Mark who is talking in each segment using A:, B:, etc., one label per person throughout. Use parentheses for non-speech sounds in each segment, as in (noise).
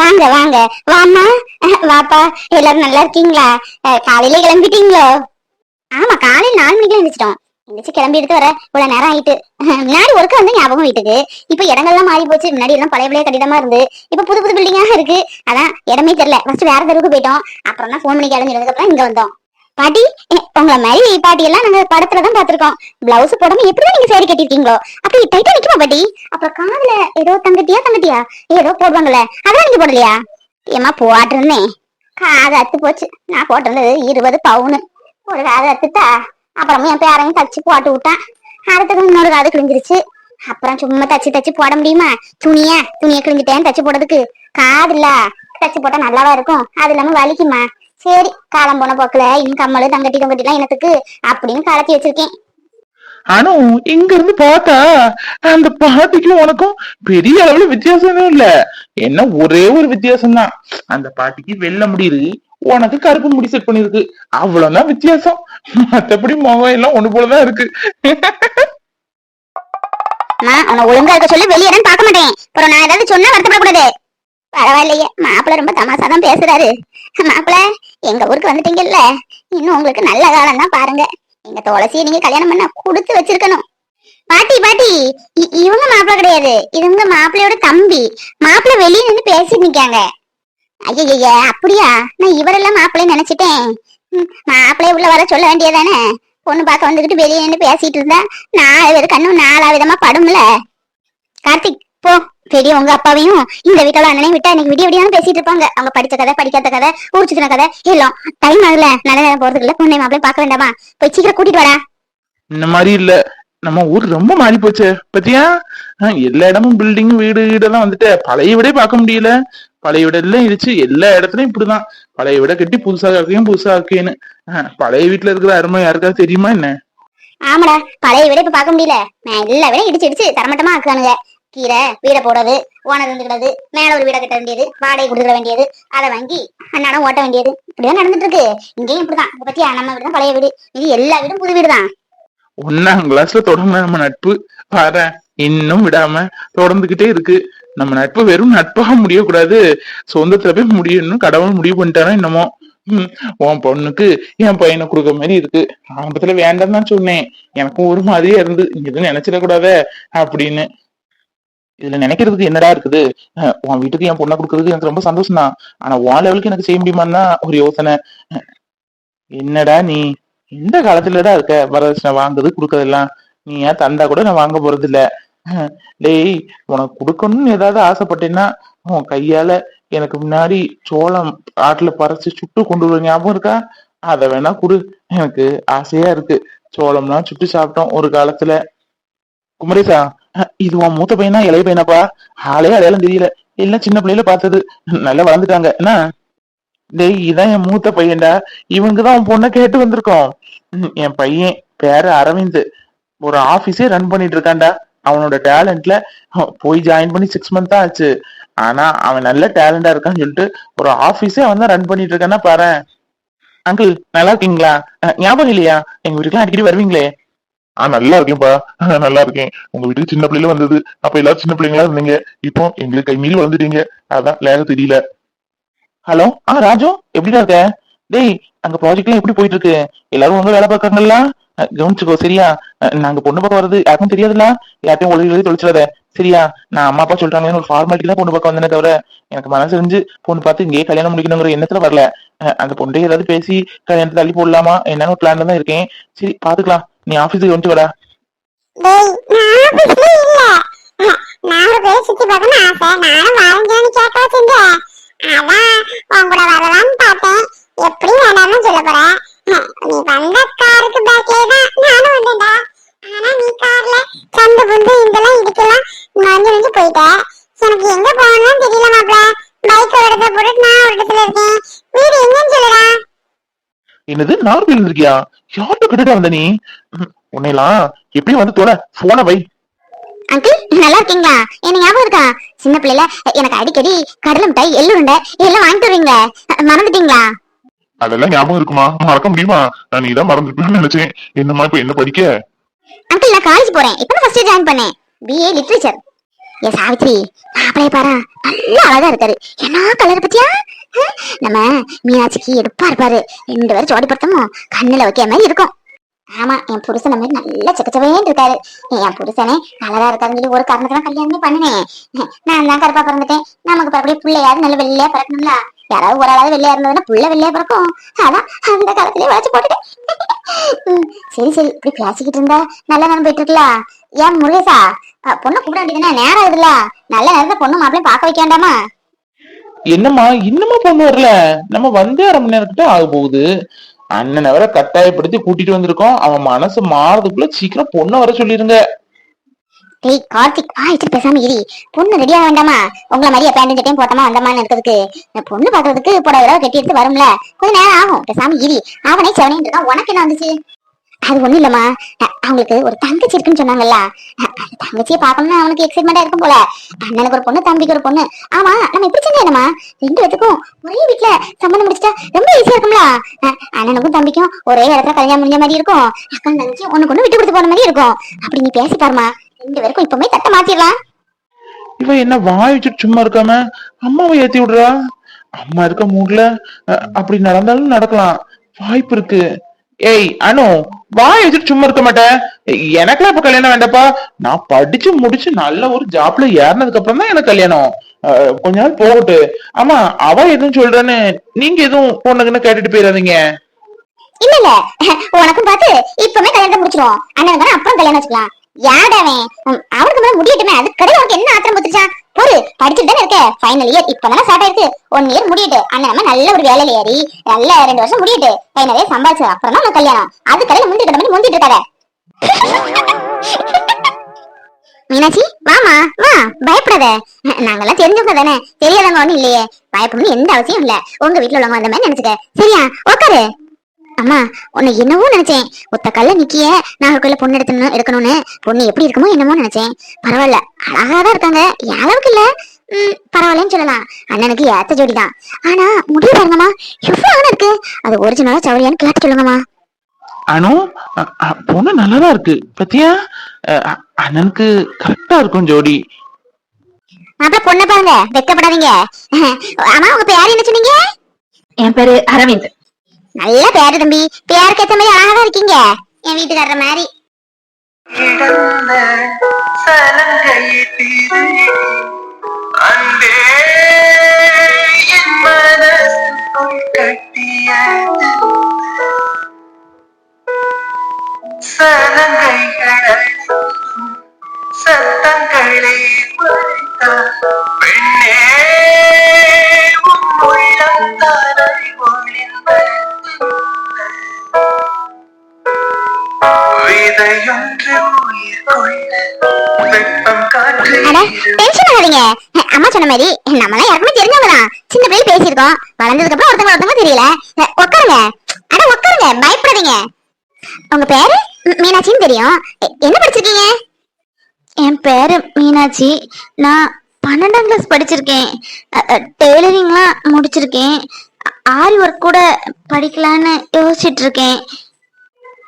A: வாங்க வாங்க. வாமா வாப்பா எல்லாரும் நல்லா இருக்கீங்களா? காலையில கிளம்பிட்டீங்களோ? ஆமா காலையில நாலு மணிக்கு எழுந்திரிச்சிட்டோம் எழுந்திரிச்சு கிளம்பி எடுத்து வர இவ்வளவு நேரம் ஆயிட்டு. முன்னாடி ஒருக்க வந்து ஞாபகம் வீட்டுக்கு. இப்ப இடங்கள்லாம் மாறி போச்சு. முன்னாடி எல்லாம் பழைய பழைய கட்டிடமா இருந்து. இப்ப புது புது பில்டிங்கா இருக்கு. அதான் இடமே தெரியல. ஃபர்ஸ்ட் வேற தெருவுக்கு போயிட்டோம். அப்புறம் தான் ஃபோன் பண்ணி கிளம்பினதுக்கு அப்புறம் இங்க வந்தோம். பாட்டி உங்களை மாதிரி பாட்டி எல்லாம் நாங்க படத்துல தான் பாத்திருக்கோம் பிளவுஸ் போடாம எப்படிதான் நீங்க சேரி கட்டிருக்கீங்களோ அப்படி டைட்டா நிக்குமா பாட்டி? அப்புறம் காதுல ஏதோ தங்கட்டியா தங்கட்டியா? ஏதோ போடுவாங்கல்ல அதான் நீங்க போடலையா? ஏமா போட்டுருந்தே காது அத்து போச்சு. நான் போட்டிருந்தது இருபது பவுனு. ஒரு காது அத்துட்டா? அப்புறமும் என் பேரையும் தச்சு போட்டு விட்டான். அடுத்தது இன்னொரு காது கிழிஞ்சிருச்சு. அப்புறம் சும்மா தச்சு தச்சு போட முடியுமா? துணியா துணியை கிழிஞ்சிட்டேன் தச்சு போடுறதுக்கு. காது இல்ல. தச்சு போட்டா நல்லாவா இருக்கும். அது இல்லாம வலிக்குமா? சரி காலம் போன போக்குல இன்னும் கம்மலு தங்கட்டி தொங்கட்டிலாம் எனக்கு அப்படின்னு கலத்தி வச்சிருக்கேன்.
B: ஆனா இங்க இருந்து பார்த்தா அந்த பாட்டிக்கும் உனக்கும் பெரிய அளவுல வித்தியாசமே இல்ல. என்ன ஒரே ஒரு வித்தியாசம் தான் அந்த பாட்டிக்கு வெள்ளை முடியுது உனக்கு கருப்பு முடி செட் பண்ணிருக்கு அவ்வளவுதான் வித்தியாசம். மத்தபடி முகம் எல்லாம் ஒண்ணு போலதான் இருக்கு.
A: ஒழுங்கா இருக்க சொல்லி வெளியே பார்க்க மாட்டேன். நான் ஏதாவது சொன்னா வருத்தப்படக்கூடாது. பரவாயில்லையே. மாப்பிள்ள ரொம்ப தமாசா தான் பேசுறாரு. மாப்பிள்ள எங்க ஊருக்கு வந்துட்டீங்கல்ல? இன்னும் உங்களுக்கு நல்ல காலம் தான் பாருங்க. எங்க துளசியை நீங்க கல்யாணம் பண்ண கொடுத்து வச்சிருக்கணும். பாட்டி பாட்டி இவங்க மாப்பிள்ள கிடையாது. இவங்க மாப்பிள்ளையோட தம்பி. மாப்பிள்ள வெளியே நின்று பேசிட்டு நிக்காங்க. ஐயய்ய அப்படியா? நான் இவரெல்லாம் மாப்பிள்ளை நினைச்சிட்டேன். மாப்பிள்ளைய உள்ள வர சொல்ல வேண்டியதானே? பொண்ணு பார்க்க வந்துகிட்டு வெளியே நின்று பேசிட்டு இருந்தா நாலு பேர் கண்ணும் நாலா விதமா படும்ல. கார்த்திக் போ. பெரிய உங்க அப்பாவையும் இந்த வீட்டுல அண்ணனையும் விட்டா இன்னைக்கு விடிய விடியான்னு பேசிட்டு இருப்பாங்க. அவங்க படிச்ச கதை படிக்காத கதை ஊர் சுத்தின கதை எல்லாம். டைம் ஆகல. நல்ல நேரம் போறதுக்கு இல்ல. பொண்ணை மாப்பிளையும் பார்க்க வேண்டாமா? போய் சீக்கிரம் கூட்டிட்டு வாடா.
B: இந்த மாதிரி இல்ல. நம்ம ஊர் ரொம்ப மாறி போச்சு. பத்தியா? எல்லா இடமும் பில்டிங் வீடு வீடெல்லாம் வந்துட்டு பழைய வீடே பார்க்க முடியல. பழைய வீடெல்லாம் இடிச்சு எல்லா இடத்துலயும் இப்படிதான். பழைய வீட கட்டி புதுசா இருக்கையும் புதுசா ஆஹ், பழைய வீட்டுல இருக்கிற அருமை யாருக்காவது தெரியுமா என்ன?
A: ஆமாடா. பழைய வீட இப்ப பார்க்க முடியல. எல்லா வீடும் இடிச்சு இடிச்சு தரமட்டமா ஆக்குறானுங்க. கீரை வீடை போடுறது ஓனர் இருந்துக்கிறது மேல ஒரு வீடை கட்ட வேண்டியது வாடகை கொடுக்க வேண்டியது அதை வாங்கி அண்ணனும் ஓட்ட வேண்டியது. இப்படிதான் நடந்துட்டு இருக்கு இங்கேயும் இப்படிதான். இதை பத்தி நம்ம வீடு தான் பழைய வீடு. இது எல்லா வீடும் புது வீடு தான்
B: ஒன்னாம் கிளாஸ்ல தொடர்ந்து நம்ம நட்பு பாரு இன்னும் விடாம தொடர்ந்துகிட்டே இருக்கு. நம்ம நட்பு வெறும் நட்பாக முடியக்கூடாது. சொந்தத்துல போய் முடியணும் கடவுள் முடிவு பண்ணிட்டாரோ என்னமோ. உன் பொண்ணுக்கு என் பையனை கொடுக்க மாதிரி இருக்கு. ஆரம்பத்துல வேண்டாம் தான் சொன்னேன். எனக்கும் ஒரு மாதிரியே இருந்து எதுவும் நினைச்சிடக்கூடாத அப்படின்னு. இதுல நினைக்கிறதுக்கு என்னடா இருக்குது? உன் வீட்டுக்கு என் பொண்ணை கொடுக்கறதுக்கு எனக்கு ரொம்ப சந்தோஷம் தான் ஆனா உன் லெவலுக்கு எனக்கு செய்ய முடியுமான்னு தான் ஒரு யோசனை. என்னடா நீ? இந்த காலத்துலடா இருக்க? வரதட்சணை வாங்குறது கொடுக்கறதெல்லாம். நீ ஏன் தந்தா கூட நான் வாங்க போறது இல்ல டேய் உனக்கு கொடுக்கணும்னு ஏதாவது ஆசைப்பட்டேன்னா உன் கையால எனக்கு முன்னாடி சோளம் ஆட்டுல பறிச்சு சுட்டு கொண்டு வர ஞாபகம் இருக்கா? அத வேணா கொடு. எனக்கு ஆசையா இருக்கு. சோளம்லாம் சுட்டு சாப்பிட்டோம் ஒரு காலத்துல. குமரேசா இது உன் மூத்த பையனா இளைய பையனாப்பா? ஆளே அடையாளம் தெரியல. எல்லாம் சின்ன பிள்ளையில பார்த்தது. நல்லா வளர்ந்துட்டாங்க. என்ன? டேய் இதான் என் மூத்த பையன்டா. இவங்க தான் உன் பொண்ணை கேட்டு வந்திருக்கோம். ம், என் பையன் பேரு அரவிந்த். ஒரு ஆபீஸே ரன் பண்ணிட்டு இருக்கான்டா. அவனோட டேலண்ட்ல போய் ஜாயின் பண்ணி சிக்ஸ் மந்த் தான் ஆச்சு. ஆனா அவன் நல்ல டேலண்டா இருக்கான்னு சொல்லிட்டு ஒரு ஆபீஸே அவன் தான் ரன் பண்ணிட்டு இருக்கான்னா பாரு அங்கிள் நல்லா இருக்கீங்களா? ஞாபகம் இல்லையா? எங்க வீட்டுக்குலாம் அடிக்கடி வருவீங்களே.
C: ஆ நல்லா இருக்கேன்ப்பா ஆ, நல்லா இருக்கேன். உங்க வீட்டுக்கு சின்ன பிள்ளைல வந்தது. அப்ப எல்லாரும் சின்ன பிள்ளைங்களா இருந்தீங்க. இப்போ எங்களுக்கு கை மீறி வளர்ந்துட்டீங்க. அதான் லேக தெரியல.
B: ஹலோ? ஆ ராஜு எப்படிடா இருக்க? டேய் அங்க ப்ராஜெக்ட்லாம் எப்படி போயிட்டு இருக்கு எல்லாரும் உங்க வேலை பார்க்கறாங்களா கவனிச்சுக்கோ சரியா? நாங்க பொண்ணு பார்க்க வர்றது யாருக்கும் தெரியாதுல்ல? யார்ட்டையும் ஒளி எழுதி தொலைச்சிடாத. சரியா? நான் அம்மா அப்பா சொல்லிட்டாங்கன்னு ஒரு ஃபார்மாலிட்டி தான் பொண்ணு பார்க்க வந்தேனே தவிர எனக்கு மனசு இருந்து பொண்ணு பார்த்து இங்கேயே கல்யாணம் முடிக்கணுங்கிற எண்ணத்துல வரல. அந்த பொண்ணு ஏதாவது பேசி கல்யாணத்தை தள்ளி போடலாமா? என்னன்னு ஒரு பிளான்ல தான் இருக்கேன். சரி பாத்துக்கலாம். நீ ஆபீஸுக்கு வந்து வரா
A: டேய் நான் ஆபீஸ்ல இல்ல. நான் ஒரு பேர் சுத்தி பார்க்கணும் ஆசை. நானும் வரஞ்சேன்னு கேட்க வச்சிருந்த அதான் உன் கூட வரலாம்னு பார்த்தேன். எப்படி வேணாம்னு சொல்ல போறேன் நீ வந்த காருக்கு பேக்லயே தான் நானும் வந்தேன்டா. ஆனா நீ கார்ல சந்து புந்து இதெல்லாம் இடிக்கலாம் நஞ்சு நஞ்சு போயிட்ட. எனக்கு எங்க போகணும்னு தெரியல மாப்ள பைக் ஒரு இடத்துல போட்டுட்டு பக்கத்துல இருக்கேன். வீடு எங்கன்னு சொல்லுடா.
C: என்னது நார்மல் இருந்திருக்கியா? யார்கிட்ட கிட்ட வந்த நீ? உன்னையெல்லாம் எப்பயும் வந்து தோல போன வை.
A: அங்கிள் நல்லா இருக்கீங்களா? என்ன ஞாபகம் இருக்கா? சின்ன பிள்ளைல எனக்கு அடிக்கடி கடலை மிட்டாய் எள்ளுருண்டை இதெல்லாம் வாங்கிட்டு வருவீங்களே மறந்துட்டீங்களா?
C: அதெல்லாம் ஞாபகம் இருக்குமா? மறக்க முடியுமா? நான் நீ தான் மறந்துருப்பேன்னு நினைச்சேன். என்னம்மா இப்ப என்ன படிக்க?
A: அங்கிள் நான் காலேஜ் போறேன். இப்போ ஃபர்ஸ்ட் ஜாயின் பண்ணேன். பிஏ லிட்ரேச்சர் ஏ சாவித்ரி மாப்பிளைய பாரா நல்லா அழகா இருக்காரு. என்ன கலர் பத்தியா? நம்ம மீனாட்சிக்கு எடுப்பா இருப்பாரு ரெண்டு பேரும் ஜோடி படுத்தமும் கண்ணுல வைக்கிற மாதிரி இருக்கும். ஆமா என் புருஷன் மாதிரி நல்லா செக்கச்சவேன்னு இருக்காரு. என் புருஷனே அழகா இருக்காருன்னு சொல்லி ஒரு காரணத்துக்கு கல்யாணமே பண்ணினேன் நான் தான் கருப்பா பிறந்துட்டேன். நமக்கு பரப்படி பிள்ளையாவது நல்ல வெள்ளையா பிறக்கணும்ல. யாராவது ஒரு ஆளாவது வெள்ளையா இருந்ததுன்னா புள்ள வெள்ளையா பிறக்கும். அதான் அந்த காலத்திலேயே வளைச்சு போட்டுட்டேன். சரி சரி. இப்படி பேசிக்கிட்டு இருந்தா நல்லா நேரம் போயிட்டு இருக்கலாம். ஏன் முருகேசா? பொண்ணு கூப்பிட வேண்டியதுன்னா நேரம் ஆகுதுல்ல. நல்ல நேரத்தை பொண்ணு மாப்பிளையும் பார்க்க வைக்க வேண்டாமா?
B: என்னம்மா இன்னுமா பொண்ணு வரல? நம்ம வந்து அரை மணி நேரத்துக்கு ஆக போகுது. அண்ணனை வர கட்டாயப்படுத்தி கூட்டிட்டு வந்திருக்கோம். அவன் மனசு மாறதுக்குள்ள சீக்கிரம் பொண்ணை வர சொல்லிருங்க.
A: டேய் கார்த்திக் வா பேசாம இரி. பொண்ணு ரெடியா வேண்டாமா? உங்களை மாதிரியே பேண்ட் சட்டையும் போட்டமா வந்தமான்னு இருக்கிறதுக்கு? இந்த பொண்ணு பாக்குறதுக்கு புடவை கட்டி எடுத்து வரும்ல. கொஞ்ச நேரம் ஆகும். பேசாம இரி. அவனே செவனேன்னு இருக்கான். உனக்கு என்ன வந்துச்சு? அது ஒண்ணும் இல்லம்மா. அவங்களுக்கு ஒரு தங்கச்சி இருக்குன்னு சொன்னாங்கல்ல. தங்கச்சியை பார்க்கணும்னு அவனுக்கு எக்ஸைட்மெண்டா இருக்கும் போல. அண்ணனுக்கு ஒரு பொண்ணு தம்பிக்கு ஒரு பொண்ணு. ஆமா நம்ம எப்படி சின்ன என்னமா ரெண்டு பேத்துக்கும் ஒரே வீட்டுல சம்மந்தம் முடிச்சிட்டா ரொம்ப ஈஸியா இருக்கும்ல. அஹ், அண்ணனுக்கும் தம்பிக்கும் ஒரே இடத்துல கல்யாணம் முடிஞ்ச மாதிரி இருக்கும். அக்கா தங்கச்சி ஒண்ணு கொண்டு விட்டு கொடுத்து போன மாதிரி இருக்கும். அப்படி நீ பேசி பாருமா ரெண்டு பேருக்கும் இப்பவுமே தட்ட மாத்திடலாம்
B: இவ என்ன வாய் வச்சுட்டு சும்மா இருக்காம அம்மாவை ஏத்தி விடுறா? அம்மா இருக்க மூட்ல அப்படி நடந்தாலும் நடக்கலாம். வாய்ப்பு இருக்கு. ஏய் அனு வாய் வச்சுட்டு சும்மா இருக்க மாட்டேன் எனக்கெல்லாம் இப்ப கல்யாணம் வேண்டாப்பா நான் படிச்சு முடிச்சு நல்ல ஒரு ஜாப்ல ஏறினதுக்கு அப்புறம் தான் எனக்கு கல்யாணம். கொஞ்ச நாள் போகட்டு. ஆமா அவ எதுவும் சொல்றேன்னு நீங்க எதுவும் பொண்ணுக்குன்னு கேட்டுட்டு போயிடாதீங்க
A: இல்ல இல்ல உனக்கும் பார்த்து இப்பவே கல்யாணத்தை முடிச்சிருவோம். அண்ணன் அப்புறம் கல்யாணம் வச்சுக்கலாம். யாடாவே அவனுக்கு மேல முடியட்டுமே. அது கடையில் அவனுக்கு என்ன ஆத்திரம் பத்துச்சான் போரு படிச்சுட்டு தானே இருக்க? ஃபைனல் இயர் இப்பதானே ஸ்டார்ட் ஆயிருக்கு. ஒன் இயர் முடியட்டு. அண்ணன் நம்ம நல்ல ஒரு வேலையில ஏறி நல்ல ரெண்டு வருஷம் முடியட்டு. ஃபைனல் இயர் சம்பாதிச்சு அப்புறம் தான் கல்யாணம். அது கல்யாணம் முந்தி கிட்ட முந்திட்டு இருக்காத. மீனாட்சி வாமா வா பயப்படாத. நாங்கெல்லாம் தெரிஞ்சவங்க தானே. தெரியாதவங்க ஒண்ணும் இல்லையே. பயப்படணும்னு எந்த அவசியம் இல்ல. உங்க வீட்டுல உள்ளவங்க அந்த மாதிரி நினைச்சுக்க. சரியா? உக்காரு. அம்மா உன்னை என்னவோ நினைச்சேன். ஒத்த கல்ல நிக்கிய நாகர்கோயில பொண்ணு எடுக்கணும் எடுக்கணும்னு. பொண்ணு எப்படி இருக்குமோ என்னமோ நினைச்சேன். பரவாயில்ல அழகா தான் இருக்காங்க. என் அளவுக்கு இல்ல? ம், பரவாயில்லன்னு சொல்லலாம். அண்ணனுக்கு ஏத்த ஜோடி தான். ஆனா முடிவு பாருங்கம்மா. எவ்வளவு அழகா இருக்கு. அது ஒரிஜினலா சவரியான்னு கேட்டு சொல்லுங்கம்மா.
B: அனு பொண்ணு நல்லாதான் இருக்கு. பத்தியா? அண்ணனுக்கு கரெக்டா இருக்கும் ஜோடி.
A: மாப்பிள்ள பொண்ணை பாருங்க. வெக்கப்படாதீங்க. ஆமா உங்க பேர் என்ன சொன்னீங்க?
D: என் பேரு அரவிந்த்.
A: நல்ல பேரு தம்பி. பேருக்கு ஏத்த மாதிரி அழகா இருக்கீங்க. என் வீட்டுக்காரர் மாதிரி.
E: சத்தங்களை பெண்ணே.
A: அட டென்ஷன் ஆகாதீங்க. அம்மா சொன்ன மாதிரி நம்மளாம் யாருக்குமே தெரிஞ்சவங்க தான் சின்ன பிள்ளை பேசியிருக்கோம். வளர்ந்ததுக்கு அப்புறம் ஒருத்தவங்க ஒருத்தவங்க தெரியல. அஹ், உட்காருங்க. அட உட்காருங்க. பயப்படாதீங்க. உங்க பேரு? மீனாட்சின்னு தெரியும். என்ன படிச்சிருக்கீங்க?
D: என் பேரு மீனாட்சி. நான் பன்னெண்டாம் கிளாஸ் படிச்சிருக்கேன். டெய்லரிங்லாம் முடிச்சிருக்கேன். ஆரி ஒர்க் கூட படிக்கலான்னு யோசிச்சுட்டு இருக்கேன்.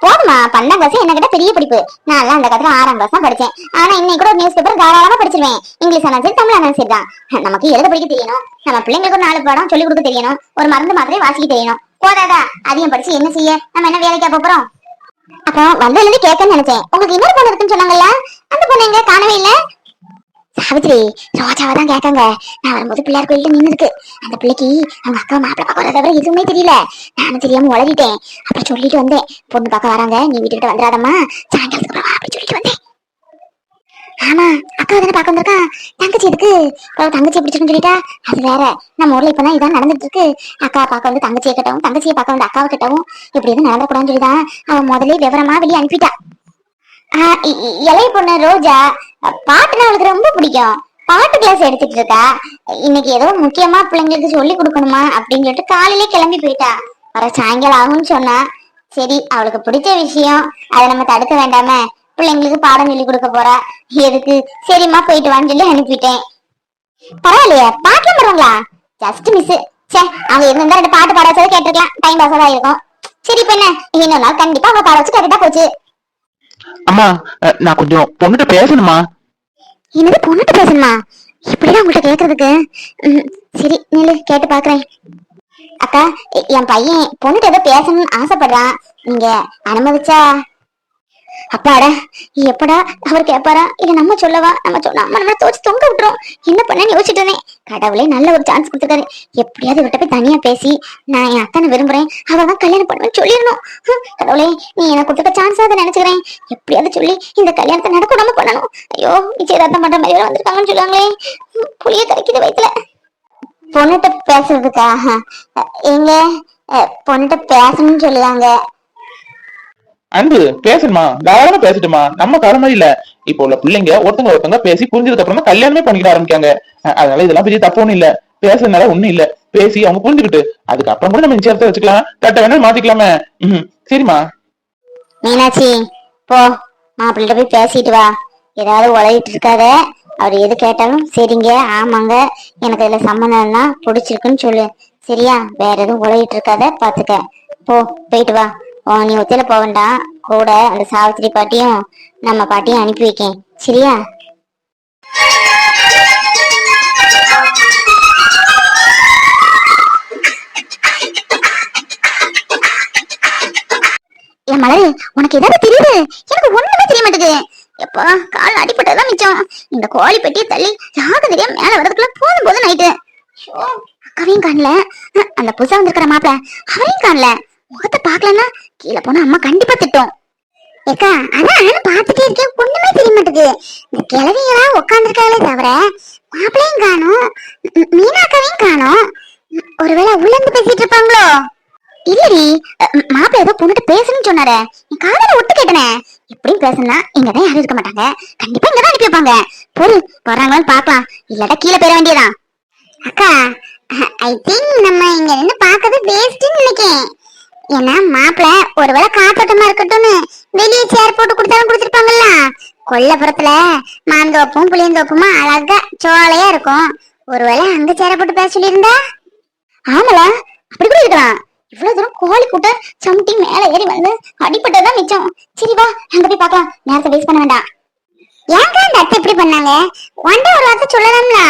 A: போதுமா பன்னெண்டாம் கிளாஸ் என்ன கிட்ட பெரிய படிப்பு. நான் எல்லாம் அந்த காலத்துல ஆறாம் கிளாஸ் தான் படிச்சேன். ஆனா இன்னைக்கு கூட நியூஸ் பேப்பர் தாராளமா படிச்சிருவேன். இங்கிலீஷ் ஆனாலும் சரி தமிழ் ஆனாலும் சரி தான். நமக்கு எழுத படிக்க தெரியணும். நம்ம பிள்ளைங்களுக்கு ஒரு நாலு பாடம் சொல்லி கொடுக்க தெரியணும். ஒரு மருந்து மாத்திரை வாசிக்க தெரியணும். போதாதா? அதிகம் படிச்சு என்ன செய்ய? நம்ம என்ன வேலைக்கா போறோம்? அப்புறம் வந்ததுல கேட்கன்னு நினைச்சேன். உங்களுக்கு இன்னொரு பொண்ணு இருக்குன்னு சொன்னாங்கல்ல? அந்த பொண்ணு எங்க காணவே இல்லை. சாவித்ரி ரோஜாவை தான் கேட்காங்க நான் வரும்போது பிள்ளையார் கோயில்ட்டு நின்னு இருக்கு அந்த பிள்ளைக்கு அவங்க அக்கா மாப்பிள்ள பார்க்க தவிர எதுவுமே தெரியல. நானும் தெரியாம உளறிட்டேன். அப்புறம் சொல்லிட்டு வந்தேன். பொண்ணு பார்க்க வராங்க. நீ வீட்டுக்கிட்ட வந்துடாதம்மா. சாயங்காலத்துக்கு அப்புறம் அப்படி சொல்லிட்டு வந்தேன். ஆமா அக்கா தானே பார்க்க வந்திருக்கா? தங்கச்சி எதுக்கு? அப்புறம் தங்கச்சி பிடிச்சிருக்குன்னு சொல்லிட்டா? அது வேற. நம்ம ஊர்ல இப்பதான் இதான் நடந்துட்டு இருக்கு அக்கா பார்க்க வந்து தங்கச்சியை கட்டவும் தங்கச்சியை பார்க்க வந்து அக்காவை கட்டவும் இப்படி எதுவும் நடந்துக்கூடாதுன்னு சொல்லிதான் அவன் முதலே விவரமா வெளியே அனுப்பிட்டா. ஆஹ் இளைய பொண்ணு ரோஜா. பாட்டுனா அவளுக்கு ரொம்ப பிடிக்கும். பாட்டு கிளாஸ் எடுத்துட்டு இருக்கா இன்னைக்கு ஏதோ முக்கியமா பிள்ளைங்களுக்கு சொல்லி கொடுக்கணுமா அப்படின்னு சொல்லிட்டு காலையிலே கிளம்பி போயிட்டா. வர சாயங்காலம் ஆகும்னு சொன்னா. சரி அவளுக்கு பிடிச்ச விஷயம். அதை நம்ம தடுக்க வேண்டாம. பிள்ளைங்களுக்கு பாடம் சொல்லி கொடுக்க போறா. எதுக்கு? சரிம்மா போயிட்டு வான்னு சொல்லி அனுப்பிட்டேன். பரவாயில்லையே பாட்டு வருவாங்களா ஜஸ்ட் மிஸ் சே அவங்க இருந்தா ரெண்டு பாட்டு பாட வச்சதை கேட்டிருக்கலாம். டைம் பாஸ் தான் இருக்கும் சரி இப்ப என்ன? இன்னொரு நாள் கண்டிப்பா அவங்க பாட வச்சு கரெக்டா போச்சு.
B: அம்மா நான் கொஞ்சம் பொண்ணுகிட்ட பேசணுமா?
A: என்னது பொண்ணுகிட்ட பேசணுமா? இப்படிதான் உங்கள்கிட்ட கேக்குறதுக்கு. சரி நில்லு கேட்டு பாக்குறேன். அக்கா என் பையன் பொண்ணுகிட்ட ஏதோ பேசணும்னு ஆசைப்படுறான். நீங்க அனுமதிச்சா அப்பாடா எப்படா அவர் கேட்பாரா இல்ல நம்ம சொல்லவா? நம்ம சொன்னா நம்ம நம்மள தோச்சு தொங்க விட்டுரும். என்ன பண்ணேன்னு யோசிச்சுட்டு இருந்தேன். கடவுளே நல்ல ஒரு சான்ஸ் கொடுத்துருக்காரு. எப்படியாவது இவர்கிட்ட போய் தனியா பேசி நான் என் அத்தனை விரும்புறேன். அவ தான் கல்யாணம் பண்ணுவேன்னு சொல்லிடணும். ஹம், கடவுளே நீ எனக்கு கொடுத்துருக்க சான்ஸ் அதை நினைச்சுக்கிறேன். எப்படியாவது சொல்லி இந்த கல்யாணத்தை நடக்கூடாம பண்ணணும். ஐயோ நிச்சயதார்த்தம் பண்ற மாதிரி வந்திருக்காங்கன்னு சொல்லுவாங்களே. புளிய கரைக்குது வயித்துல. பொண்ணுகிட்ட பேசுறதுக்கா? எங்க? அஹ், பொண்ணுகிட்ட பேசணும்னு சொல்லுவாங்க.
B: அன்பு பேசணுமா தாராளமா பேசட்டுமா நம்ம காலமா இல்ல. இப்போ உள்ள பிள்ளைங்க ஒருத்தங்க ஒருத்தங்க பேசி புரிஞ்சதுக்கு அப்புறம் கல்யாணமே பண்ணிக்க ஆரம்பிக்காங்க. அதனால இதெல்லாம் பெரிய தப்பு ஒண்ணும் இல்ல. பேசுறதுனால ஒண்ணும் இல்ல. பேசி அவங்க புரிஞ்சுக்கிட்டு அதுக்கப்புறம் கூட நம்ம நிச்சயத்தை வச்சுக்கலாம். தட்ட வேணா மாத்திக்கலாமே. ம் சரிம்மா.
A: மீனாட்சி போ. மாப்பிள்ளைகிட்ட போய் பேசிட்டு வா. ஏதாவது உழையிட்டு இருக்காத. அவர் எது கேட்டாலும் சரிங்க ஆமாங்க. எனக்கு இதுல சம்மந்தம்னா பிடிச்சிருக்குன்னு சொல்லு. சரியா? வேற எதுவும் உழையிட்டு இருக்காத பாத்துக்க. போ போயிட்டு வா. நீ ஒத்தையில போக வேண்டாம் கூட அந்த சாவித்திரி பாட்டியும் நம்ம பாட்டியும் அனுப்பி வைக்கேன். சரியா? என் மலரு உனக்கு ஏதாவது தெரியுது? எனக்கு ஒண்ணுமே தெரிய மாட்டேங்குது. எப்பா கால் அடிப்பட்டதுதான் மிச்சம். இந்த கோழி பெட்டியை தள்ளி யாருக்கு தெரியாம மேல வரதுக்குள்ள போதும் போதும் நைட்டு அக்காவையும் காணல. அந்த புதுசா வந்திருக்கிற மாப்பிள அவனையும் காணல. முகத்தை பாக்கலன்னா கீழே போனா அம்மா கண்டிப்பா திட்டும். ஏக்கா அதான் நானும் பார்த்துட்டே இருக்கேன். ஒண்ணுமே தெரிய மாட்டேங்குது. இந்த கிழவிங்களா உட்காந்துருக்காங்களே தவிர மாப்பிளையும் காணும். மீனாக்காவையும் காணும். ஒருவேளை உள்ள இருந்து பேசிட்டு இருப்பாங்களோ? இல்லடி மாப்பிள்ள ஏதோ பொண்ணுட்டு பேசணும்னு சொன்னாரே. என் காதல ஒட்டு கேட்டனே. எப்படியும் பேசணும்னா இங்கதான் யாரும் இருக்க மாட்டாங்க. கண்டிப்பா இங்கதான் அனுப்பி வைப்பாங்க. பொறு வர்றாங்களான்னு பாப்பா இல்லாட்டா கீழே போயிட வேண்டியதான் அக்கா ஐ திங்க் நம்ம இங்க இருந்து பாக்குறது வேஸ்ட்னு நினைக்கேன் ஏன்னா மாப்பிள்ள ஒருவேளை காத்தோட்டமா இருக்கட்டும்னு வெளியே சேர் போட்டு கொடுத்தாலும் கொடுத்துருப்பாங்கல்ல? கொல்லப்புறத்துல மாந்தோப்பும் புளியந்தோப்புமா அழகா சோலையா இருக்கும். ஒருவேளை அங்க சேர போட்டு பேச சொல்லியிருந்தா? ஆமல அப்படி கூட இருக்கலாம். இவ்வளவு தூரம் கோழி கூட்ட சமட்டி மேல ஏறி வந்து அடிப்பட்டதான் மிச்சம். சரி வா அங்க போய் பாக்கலாம் நேரத்தை வேஸ்ட் பண்ண வேண்டாம். ஏங்க அந்த அத்தை இப்படி பண்ணாங்க? ஒன்றை ஒரு வார்த்தை சொல்லலாம்ல.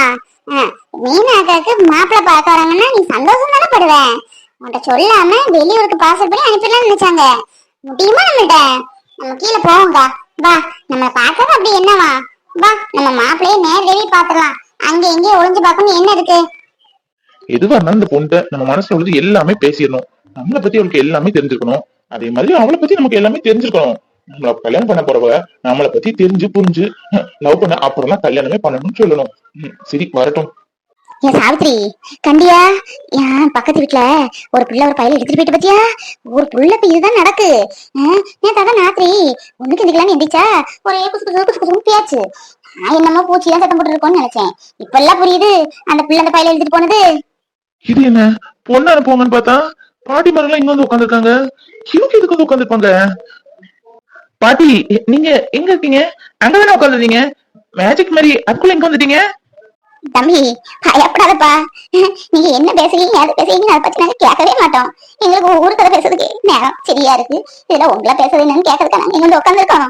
A: அஹ், மீனாக்காக்கு மாப்பிள்ள பார்க்க வராங்கன்னா நீ சந்தோஷம் தானே படுவேன் உன்கிட்ட சொல்லாம வெளியூருக்கு பாசல் பண்ணி அனுப்பிடலாம்னு நினைச்சாங்க. முடியுமா நம்மள்ட்ட? நம்ம கீழே போவோங்க வா நம்ம பார்க்கறது அப்படி என்னவா? வா நம்ம மாப்பிள்ளையே நேரடியே பார்த்துடலாம் அங்க எங்கே ஒளிஞ்சு பார்க்கணும் என்ன இருக்கு?
B: எதுவா இருந்தாலும் இந்த பொண்ணு நம்ம மனசுல உள்ளது எல்லாமே பேசிடணும். நம்மளை பத்தி அவளுக்கு எல்லாமே தெரிஞ்சுக்கணும் அதே மாதிரி அவளை பத்தி நமக்கு எல்லாமே தெரிஞ்சுக்கணும் நம்மள கல்யாணம் பண்ண போறவ நம்மளை பத்தி தெரிஞ்சு புரிஞ்சு லவ் பண்ண அப்புறம் தான் கல்யாணமே பண்ணணும்னு சொல்லணும். சரி வரட்டும்.
A: ஏன் சாவித்ரி கண்டியா? என் பக்கத்து வீட்டுல ஒரு பிள்ளை ஒரு பையில எடுத்துட்டு போயிட்டு பத்தியா? ஒரு புள்ள இப்ப இதுதான் நடக்கு. ஆஹ், நேத்து அதான் ராத்திரி ஒண்ணுக்கு எந்திரிக்கலாம்னு எந்திரிச்சா ஒரே குசு குசு குசு குசுன்னு பேச்சு. நான் என்னமோ பூச்சி தான் சத்தம் போட்டு இருக்கோம்னு நினைச்சேன். இப்ப எல்லாம் புரியுது அந்த பிள்ளை அந்த பையில எடுத்துட்டு போனது.
B: இது என்ன? பொண்ணு அனுப்புவாங்கன்னு பார்த்தா பாட்டி மரம்லாம் இங்க வந்து உட்காந்துருக்காங்க இவங்க எதுக்கு வந்து உட்காந்துருப்பாங்க பாட்டி நீங்க எங்க இருக்கீங்க? அங்கதானே உட்காந்துருந்தீங்க மேஜிக் மாதிரி அதுக்குள்ள எங்க வந்துட்டீங்க?
A: தம்பி பயப்படாதப்பா. நீங்க என்ன பேசுறீங்க அது பேசுறீங்க அதை பத்தி நாங்க கேட்கவே மாட்டோம். எங்களுக்கு ஊரு கதை பேசுறதுக்கு நேரம் சரியா இருக்கு. இதுல உங்களா பேசுறது என்னன்னு கேட்கறதுக்கு நாங்க இங்க வந்து உட்காந்துருக்கோம்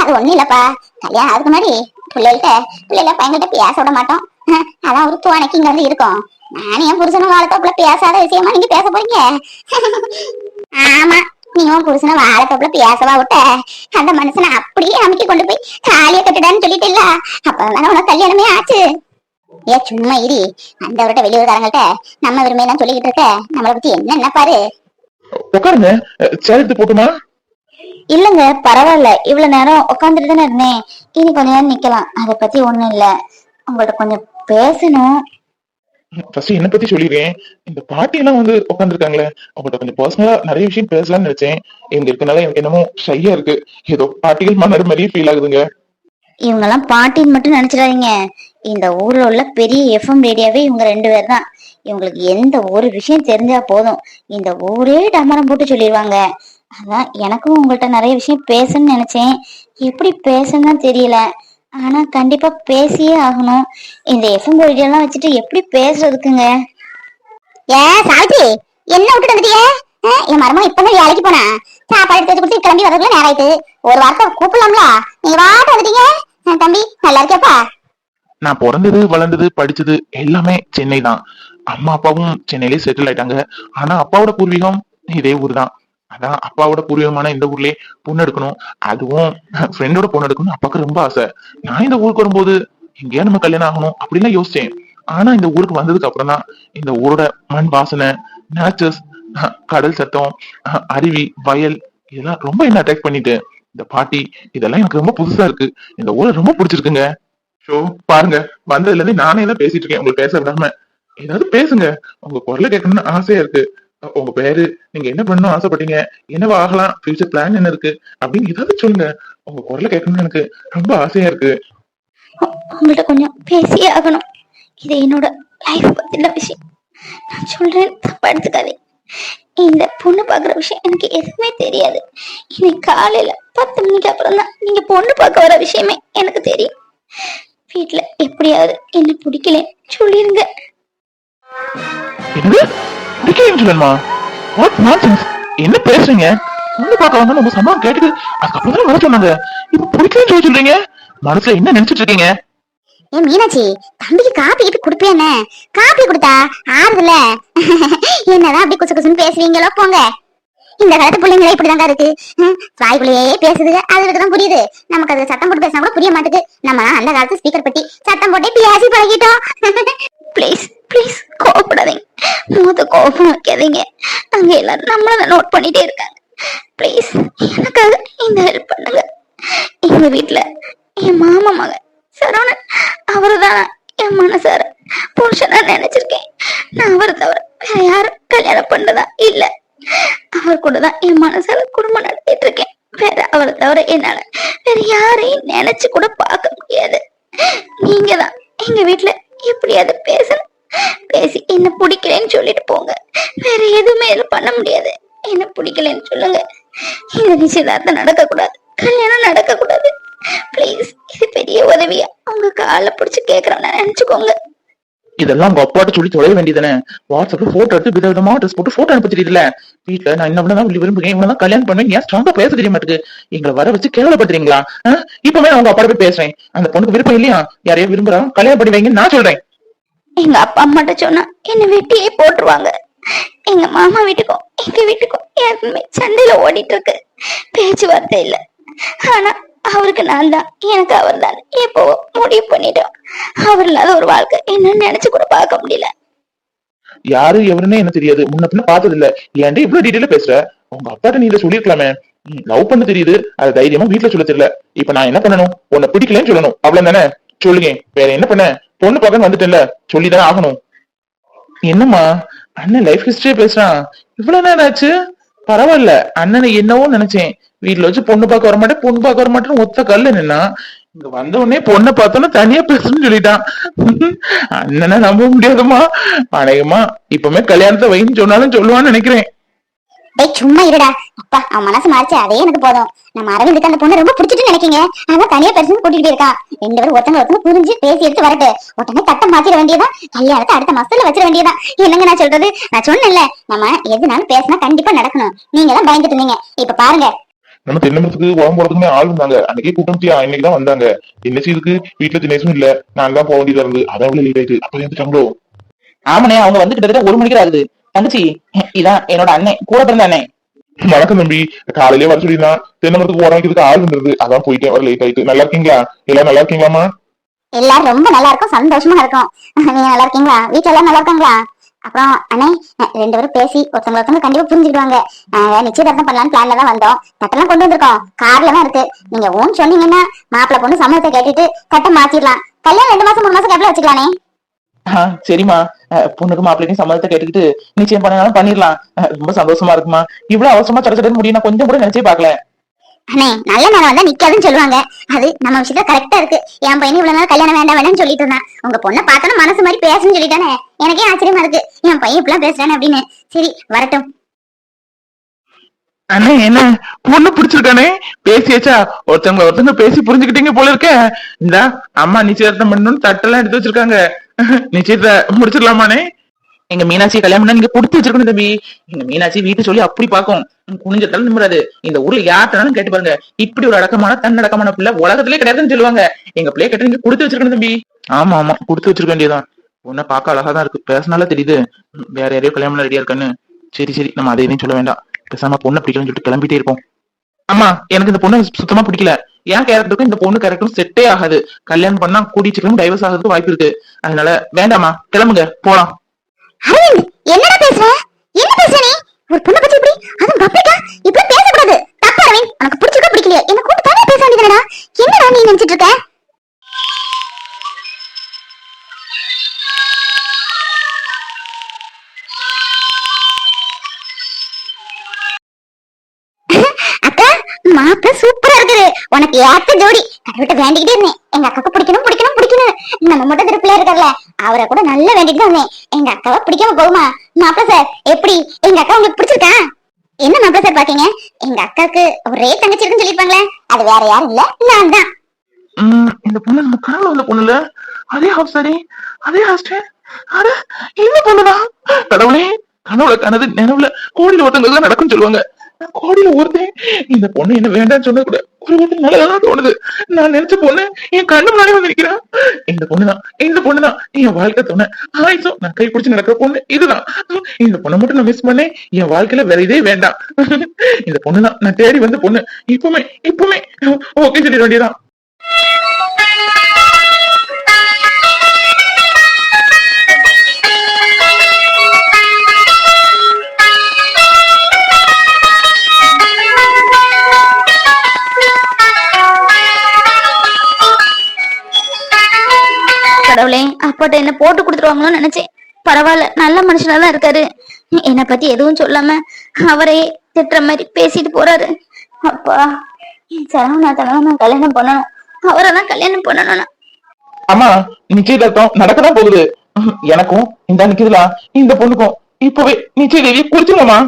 A: அது ஒண்ணும் இல்லப்பா. கல்யாணம் அதுக்கு முன்னாடி பிள்ளைகிட்ட பிள்ளைகள பையன்கிட்ட பேச விட மாட்டோம். அதான் ஒரு துணைக்கு இங்க வந்து இருக்கோம். நானும் என் புருஷனும் வாழத்தப்புல பேசாத விஷயமா நீங்க பேச போறீங்க? ஆமா நீயும் புருஷனை வாழத்தப்புல பேசவா விட்ட. அந்த மனுஷனை அப்படியே அமைக்க கொண்டு போய் காலியை கட்டுடான்னு சொல்லிட்டு இல்ல அப்பதானே உனக்கு கல்யாணமே ஆச்சு. ஏ சும்மா இரி. அந்த விட்ட வெளியூர்காரங்கள்ட்ட நம்ம விரும்பி தான் சொல்லிக்கிட்டு இருக்க. நம்மளை பத்தி என்ன என்ன பாரு.
B: உட்காருங்க. சேர் எடுத்து போட்டுமா?
D: இல்லங்க பரவாயில்ல. இவ்வளவு நேரம் உட்காந்துட்டு தானே இருந்தேன். இனி கொஞ்ச நேரம் நிக்கலாம். அதை பத்தி ஒண்ணும் இல்ல. உங்கள்ட்ட கொஞ்சம் பேசணும்.
B: ஃபர்ஸ்ட் என்ன பத்தி சொல்லிடுறேன். இந்த பாட்டி எல்லாம் வந்து உட்காந்துருக்காங்களே அவங்கள்ட்ட கொஞ்சம் பர்சனலா நிறைய விஷயம் பேசலாம்னு நினைச்சேன். இங்க இருக்கனால எனக்கு என்னமோ ஷையா இருக்கு. ஏதோ பாட்டிகள் மன்னர் மாதிரியே ஃபீல் ஆகுதுங்க.
D: இவங்கெல்லாம் பாட்டின்னு மட்டும் நினைச்சிடாதீங்க. இந்த ஊர்ல உள்ள பெரிய எஃப்எம் ரேடியோவே இவங்க ரெண்டு பேர் தான் இவங்களுக்கு எந்த ஒரு விஷயம் தெரிஞ்சா போதும். இந்த ஊரே டமரம் போட்டு சொல்லிடுவாங்க அதான் எனக்கும் உங்கள்கிட்ட நிறைய விஷயம் பேசணும்னு நினைச்சேன். எப்படி பேசணும்னு தெரியல. ஆனா கண்டிப்பா பேசியே ஆகணும். இந்த எஃப்எம் ரேடியோலாம் வச்சுட்டு எப்படி பேசுறதுக்குங்க?
A: ஏ சாவித்ரி என்ன விட்டுட்டு வந்துட்டியே? என் மருமக இப்பதான் வேலைக்கு போனா. சாப்பாடு எடுத்து கொடுத்து கிளம்பி வரதுக்குள்ள நேரம் ஆயிட்டு. ஒரு வார்த்தை கூப்பிடலாம்ல. நீங்க வாட்டு வந்துட்டீங்க? தம்பி நல்லா இருக்கியாப்பா?
C: நான் பிறந்தது வளர்ந்தது படிச்சது எல்லாமே சென்னை தான். அம்மா அப்பாவும் சென்னையிலே செட்டில் ஆயிட்டாங்க. ஆனா அப்பாவோட பூர்வீகம் இதே ஊர் தான் அதான் அப்பாவோட பூர்வீகமான இந்த ஊர்லயே பொண்ணு எடுக்கணும். அதுவும் ஃப்ரெண்டோட பொண்ணு எடுக்கணும் அப்பாவுக்கு ரொம்ப ஆசை. நான் இந்த ஊருக்கு வரும்போது எங்கேயா நம்ம கல்யாணம் ஆகணும் அப்படின்னு யோசிச்சேன். ஆனா இந்த ஊருக்கு வந்ததுக்கு அப்புறம் தான் இந்த ஊரோட மண் வாசனை நேச்சர்ஸ் கடல் சத்தம் அருவி வயல் இதெல்லாம் ரொம்ப என்ன அட்ராக்ட் பண்ணிட்டு. இந்த பாட்டி இதெல்லாம் எனக்கு ரொம்ப புதுசா இருக்கு. இந்த ஊரை ரொம்ப பிடிச்சிருக்குங்க. ஷோ பாருங்க. வந்ததுல இருந்து நானே தான் பேசிட்டு இருக்கேன். உங்களுக்கு பேச விடாம. ஏதாவது பேசுங்க. உங்க குரலை கேட்கணும்னு ஆசையா இருக்கு. உங்க பேரு நீங்க என்ன பண்ணணும் ஆசைப்பட்டீங்க? என்னவா ஆகலாம்? ஃபியூச்சர் பிளான் என்ன இருக்கு? அப்படின்னு ஏதாவது சொல்லுங்க. உங்க குரலை கேட்கணும்னு எனக்கு ரொம்ப ஆசையா இருக்கு.
D: உங்கள்கிட்ட கொஞ்சம் பேசியே ஆகணும். இது என்னோட லைஃப் பத்தின விஷயம். நான் சொல்றேன். தப்பா எடுத்துக்காதே இந்த பொண்ணு பாக்குற விஷயம் எனக்கு எதுவுமே தெரியாது. இன்னைக்கு காலையில பத்து மணிக்கு அப்புறம் தான் நீங்க பொண்ணு பார்க்க வர விஷயமே எனக்கு தெரியும். வீட்ல எப்படியாவது என்ன பிடிக்கல சொல்லிருங்க.
C: என்ன பேசுறீங்க? பொண்ணு பார்க்க வந்தா நம்ம சம்பவம் கேட்டுக்கு அதுக்கப்புறம் தான் வர சொன்னாங்க. இப்ப பிடிக்கலன்னு சொல்லி சொல்றீங்க? மனசுல என்ன நினைச்சிட்டு இருக்கீங்க?
A: ஏன் மீனாட்சி தம்பிக்கு காப்பி கிட்ட கொடுப்பேன்னு காப்பி கொடுத்தா ஆறுதுல (laughs) என்னதான் அப்படி குசு குசுன்னு பேசுவீங்களோ போங்க. இந்த காலத்து பிள்ளைங்களே இப்படிதாங்க இருக்கு. வாய்க்குள்ளேயே பேசுதுங்க அதுக்கு தான் புரியுது. நமக்கு அது சத்தம் போட்டு பேசினா கூட புரிய மாட்டேது. நம்ம அந்த காலத்து ஸ்பீக்கர் பத்தி சத்தம் போட்டே பேசி பழகிட்டோம். (laughs)
D: ப்ளீஸ் ப்ளீஸ் கோவப்படாதீங்க. மூத்த கோபம் வைக்காதீங்க. அங்க எல்லாரும் நம்மள நோட் பண்ணிட்டே இருக்காங்க. ப்ளீஸ் எனக்காக இந்த ஹெல்ப் பண்ணுங்க. எங்க வீட்டுல என் மாமா மகன். சரவணன் அவருதான் என் மனசார புருஷனா நினைச்சிருக்கேன். நான் அவரை தவிர வேற யாரும் கல்யாணம் பண்ணதா இல்ல. அவர் கூட தான் என் மனசால குடும்பம் நடத்திட்டு இருக்கேன். வேற அவரை தவிர என்னால வேற யாரையும் நினைச்சு கூட பார்க்க முடியாது. நீங்க தான் எங்க வீட்டுல எப்படியாவது பேசணும். பேசி என்ன பிடிக்கலன்னு சொல்லிட்டு போங்க. வேற எதுவுமே இதுல பண்ண முடியாது. என்ன பிடிக்கலன்னு சொல்லுங்க. இந்த நிச்சயதார்த்தம் நடக்க கூடாது கல்யாணம் நடக்க கூடாது ப்ளீஸ் இது பெரிய உதவியா உங்க காலை பிடிச்சு கேக்குறோம்னு நினைச்சுக்கோங்க.
B: இதெல்லாம் உங்க அப்பாட்ட சொல்லி தொலைய வேண்டியதானே வாட்ஸ்அப்ல போட்டோ எடுத்து விதவிதமா ட்ரெஸ் போட்டு போட்டோ அனுப்ப தெரியல வீட்டுல நான் இன்னும் தான் விரும்புகிறேன் தான் கல்யாணம் பண்ணுவேன் ஏன் ஸ்ட்ராங்கா பேச தெரிய மாட்டேங்குது எங்களை வர வச்சு கேவலப்படுத்துறீங்களா? இப்பவே நான் உங்க போய் பேசுறேன். அந்த பொண்ணுக்கு விருப்பம் இல்லையா? யாரையும் விரும்புறா? கல்யாணம் பண்ணி வைங்கன்னு நான் சொல்றேன்.
D: எங்க அப்பா அம்மாட்ட சொன்னா என்ன வெட்டியே போட்டுருவாங்க. எங்க மாமா வீட்டுக்கும் எங்க வீட்டுக்கும் எப்பவுமே சண்டையில ஓடிட்டு இருக்கு. பேச்சுவார்த்தை இல்ல. ஆனா அவருக்கு நான் தான் எனக்கு அவர் தான். இப்போ முடிவு பண்ணிட்டோம். அவர் இல்லாத ஒரு வாழ்க்கை என்னன்னு நினைச்சு கூட பார்க்க முடியல.
B: யாரு எவருன்னு எனக்கு தெரியாது. முன்ன பின்ன பார்த்தது இல்ல ஏன்டா இவ்வளவு டீடைல பேசுற? உங்க அப்பாட்ட நீ இதை சொல்லிருக்கலாமே லவ் பண்ண தெரியுது. அது தைரியமா வீட்டுல சொல்ல தெரியல. இப்ப நான் என்ன பண்ணணும்? உன்னை பிடிக்கலன்னு சொல்லணும். அவ்வளவு தானே? சொல்லுங்க. வேற என்ன பண்ண? பொண்ணு பார்க்க வந்துட்டேன்ல. சொல்லிதானே ஆகணும். என்னம்மா? அண்ணன் லைஃப் ஹிஸ்டரியே பேசுறான். இவ்வளவு நேரம் ஆச்சு? பரவாயில்ல. அண்ணனை என்னவோ நினைச்சேன். வீட்டுல வச்சு பொண்ணு பார்க்க வரமாட்டேன் பொண்ணு பார்க்க வரமாட்டேன்னு ஒத்த கல்லு நின்னா இங்க வந்த உடனே பொண்ணை பார்த்தோன்னா தனியா பேசணும்னு சொல்லிட்டான். அண்ணனை நம்ப முடியாதுமா அநேகமா இப்பவுமே கல்யாணத்தை வைன்னு சொன்னாலும் சொல்லுவான்னு நினைக்கிறேன்.
A: டேய் சும்மா இருடா. அப்பா அவன் மனசு மாறிச்சு அதே எனக்கு போதும். நம்ம அரவிந்துக்கு அந்த பொண்ணு ரொம்ப பிடிச்சிட்டு நினைக்கீங்க. அதான் தனியா பரிசு கூட்டிட்டு இருக்கா ரெண்டு பேரும் ஒருத்தங்க ஒருத்தங்க புரிஞ்சு பேசி எடுத்து வரட்டு. உடனே தட்டை மாத்திர வேண்டியதா கல்யாணத்தை அடுத்த மாசத்துல வச்சிட வேண்டியதா என்னங்க நான் சொல்றது? நான் சொன்னேன்ல நம்ம எதுனாலும் பேசினா கண்டிப்பா நடக்கணும். நீங்க தான் பயந்துட்டு இருந்தீங்க. இப்ப பாருங்க
C: நம்ம தென்னமரத்துக்கு உடம்பு போறதுக்குமே ஆள் இருந்தாங்க அன்னைக்கே கூட்டம்ச்சியா இன்னைக்கு தான் வந்தாங்க. என்ன இதுக்கு வீட்டுல தினேசும் இல்ல. நான் தான் போக வேண்டியதா இருந்து அதான் உள்ள லீவ் ஆயிட்டு. அப்ப இருந்துட்டாங்களோ
F: ஆமாண்ணே அவங்க வந்து கிட்டத்தட்ட ஒரு மணிக்கு ஆகுது. தங்கச்சி இதான் என்னோட அண்ணன். கூட பிறந்த அண்ணன்.
C: வணக்கம் தம்பி. காலையிலே வர சொல்லியிருந்தான் தென்னமரத்துக்கு உரம் வைக்கிறதுக்கு ஆள் இருந்தது அதான் போயிட்டேன். வர லேட் ஆயிட்டு. நல்லா இருக்கீங்களா? எல்லாரும் நல்லா இருக்கீங்களாமா
A: எல்லாரும் ரொம்ப நல்லா இருக்கும். சந்தோஷமா இருக்கும். நீங்க நல்லா இருக்கீங்களா? வீட்டுல எல்லாம் நல்லா இருக்காங்களா? அப்புறம் அண்ணே ரெண்டு பேரும் பேசி ஒருத்தவங்க ஒருத்தவங்க கண்டிப்பா புரிஞ்சுக்கிடுவாங்க. நிச்சயதார்த்தம் பண்ணலாம்னு பிளான்ல தான் வந்தோம். தட்டெல்லாம் கொண்டு வந்திருக்கோம். கார்ல தான் இருக்கு. நீங்க ஓன் சொன்னீங்கன்னா மாப்பிள்ள பொண்ணு சம்மதத்தை கேட்டுட்டு தட்டை மாத்திடலாம். கல்யாணம் ரெண்டு மாசம் மூணு மாசம் கேப்ல வச்சுக்கலானே.
F: ஆ, சரிம்மா. பொண்ணுக்கு மாப்பிள்ளைக்கும் சம்மதத்தை கேட்டுக்கிட்டு நிச்சயம் பண்ணனாலும் பண்ணிடலாம். ரொம்ப சந்தோஷமா இருக்குமா? இவ்வளவு அவசரமா சடச்சடன்னு முடியும் நான் கொஞ்சம் கூட நினைச்சே பாக்கல
A: அண்ணே நல்ல நேரம் வந்தா நிக்காதுன்னு சொல்லுவாங்க. அது நம்ம விஷயத்துல கரெக்டா இருக்கு. என் பையன் இவ்வளவு நாள் கல்யாணம் வேண்டாம் வேண்டாம்னு சொல்லிட்டு இருந்தான். உங்க பொண்ணை பார்த்தோன்னா மனசு மாதிரி பேசுன்னு சொல்லிட்டானே. எனக்கே ஆச்சரியமா இருக்கு. என் பையன் இப்பெல்லாம் பேசுறானே அப்படின்னு. சரி வரட்டும்.
B: அண்ணே என்ன? பொண்ணு பிடிச்சிருக்கானே? பேசியாச்சா? ஒருத்தவங்க ஒருத்தவங்க பேசி புரிஞ்சுக்கிட்டீங்க போல இருக்க. இந்த அம்மா நிச்சயதார்த்தம் பண்ணணும்னு தட்டெல்லாம் எடுத்து வச்சிருக்காங்க. நிச்சயத்தை முடிச்சிடலாமானே
F: எங்க மீனாட்சி கல்யாணம் பண்ணா நீங்க கொடுத்து வச்சிருக்கணும் தம்பி. எங்க மீனாட்சி வீட்டு சொல்லி அப்படி பாக்கும் குனிஞ்சத்தாலும் நிம்மறாது இந்த ஊர்ல யார்ட்டாலும் கேட்டு பாருங்க. இப்படி ஒரு அடக்கமான தன்னடக்கமான பிள்ளை உலகத்திலே கிடையாதுன்னு சொல்லுவாங்க. எங்க பிள்ளைய கேட்டு நீங்க கொடுத்து வச்சிருக்கணும் தம்பி.
B: ஆமா ஆமா. கொடுத்து வச்சிருக்க வேண்டியதான் பொண்ணை பார்க்க அழகா தான் இருக்கு. பேசினால தெரியுது. வேற யாரையோ கல்யாணம் ரெடியா இருக்கான்னு. சரி சரி. நம்ம அதை எதையும் சொல்ல வேண்டாம். பேசாம பொண்ணை பிடிக்கலன்னு சொல்லிட்டு கிளம்பிட்டே இருப்போம்.
F: ஆமா எனக்கு இந்த பொண்ணு சுத்தமா பிடிக்கல. என் கேரக்டருக்கும் இந்த பொண்ணு கேரக்டரும் செட்டே ஆகாது. கல்யாணம் பண்ணா கூடி சீக்கிரம் டைவர்ஸ் ஆகிறதுக்கு வாய்ப்பு இருக்கு. அதனால வேண்டாம்மா. கிளம்புங்க. போலாம்.
A: அரவிந்த் என்னடா பேசுற? என்ன பேசுற நீ? ஒரு பொண்ணை பத்தி இப்படி அதுவும் பப்ளிக்கா? இப்படி பேசக்கூடாது. தப்பு அரவிந்த். உனக்கு பிடிச்சிருக்கா பிடிக்கலையா? என்ன கூப்பிட்டு தானே பேச வேண்டியதுடா என்னடா நீ நினைச்சிட்டு இருக்க? (laughs) அக்கா மாப்பிள்ள சூப்பரா உனக்கு ஏத்த ஜோடி. கடவுட்ட வேண்டிக்கிட்டே இருந்தேன். எங்க அக்காக்கு பிடிக்கணும் பிடிக்கணும் பிடிக்கணும். நம்ம மட்டும் திருப்பில இருக்கார்ல அவரை கூட நல்லா வேண்டிட்டு இருந்தேன். எங்க அக்காவை பிடிக்காம போகுமா? மாப்பிள சார் எப்படி? எங்க அக்கா உங்களுக்கு பிடிச்சிருக்கா? என்ன மாப்பிள சார் பாக்கீங்க? எங்க அக்காவுக்கு ஒரே தங்கச்சி இருக்குன்னு சொல்லிருப்பாங்களே அது வேற யாரும் இல்ல நான் தான்.
B: இந்த பொண்ணு நம்ம கனவுல உள்ள பொண்ணுல அதே ஹவுஸ் சாரி அதே ஹாஸ்டல் அட இந்த பொண்ணுதான். கடவுளே கனவுல கனது நினைவுல கோடியில் ஒருத்தங்களுக்கு நடக்கும் சொல்லுவாங்க. கோடியில ஒருத்தன் இந்த பொண்ணு என்ன வேண்டாம்னு சொன்ன கூட ஒரு விதத்துல நல்லதான் தோணுது. நான் நினைச்ச பொண்ணு என் கண்ணு முன்னாடி வந்து இந்த பொண்ணுதான் இந்த பொண்ணுதான். என் வாழ்க்கை தோண. ஆயிசோ நான் கை பிடிச்சி நடக்கிற பொண்ணு இதுதான். இந்த பொண்ணை மட்டும் நான் மிஸ் பண்ணேன். என் வாழ்க்கையில வேற இதே வேண்டாம். இந்த பொண்ணுதான். நான் தேடி வந்த பொண்ணு. இப்பவுமே இப்பவுமே. ஓகே சொல்லிட வேண்டியதான்
D: அப்பாட்ட என்ன போட்டு கொடுத்துருவாங்களோன்னு நினைச்சேன். பரவாயில்ல நல்ல மனுஷனா தான் இருக்காரு. என்னை பத்தி எதுவும் சொல்லாம அவரே திட்டுற மாதிரி பேசிட்டு போறாரு. அப்பா என் சரவணாத்தனை நான் கல்யாணம் பண்ணணும். அவரை கல்யாணம் பண்ணணும்
F: அம்மா நிச்சயதார்த்தம் நடக்கதான் போகுது. எனக்கும் இந்த நிக்கிதுலா இந்த பொண்ணுக்கும் இப்பவே நிச்சய தேதி குறிச்சிருங்கம்மா